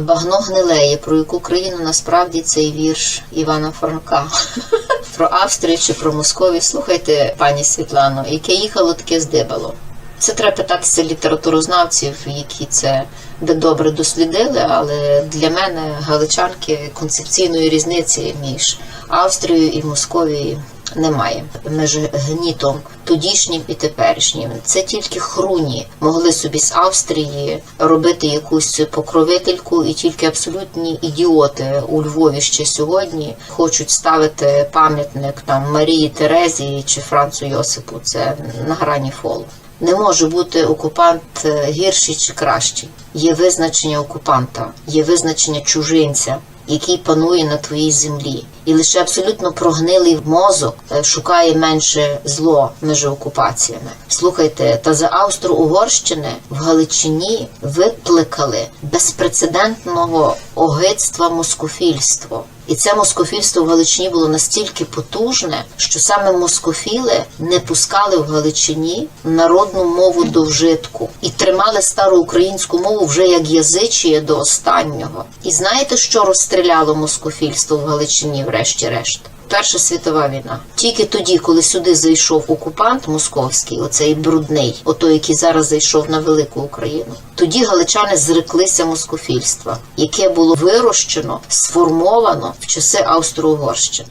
Багно гнилеє, про яку країну насправді цей вірш Івана Франка. Про Австрію чи про Московію. Слухайте, пані Світлано, яке їхало, таке здибало. Це треба питатися літературознавців, які це де добре дослідили, але для мене галичанки концепційної різниці між Австрією і Московією немає між гнітом тодішнім і теперішнім. Це тільки хруні могли собі з Австрії робити якусь покровительку, і тільки абсолютні ідіоти у Львові ще сьогодні хочуть ставити пам'ятник там Марії Терезії чи Францу Йосипу. Це на грані фолу. Не може бути окупант е, гірший чи кращий. Є визначення окупанта, є визначення чужинця, який панує на твоїй землі. І лише абсолютно прогнилий мозок е, шукає менше зло між окупаціями. Слухайте, та за Австро-Угорщини в Галичині викликали безпрецедентного огидства москофільство. І це москофільство в Галичині було настільки потужне, що саме москофіли не пускали в Галичині народну мову до вжитку і тримали стару українську мову вже як язичіє до останнього. І знаєте, що розстріляло москофільство в Галичині, врешті-решт? Перша світова війна. Тільки тоді, коли сюди зайшов окупант московський, оцей брудний, отой, який зараз зайшов на велику Україну, тоді галичани зреклися москофільства, яке було вирощено, сформовано в часи Австро-Угорщини.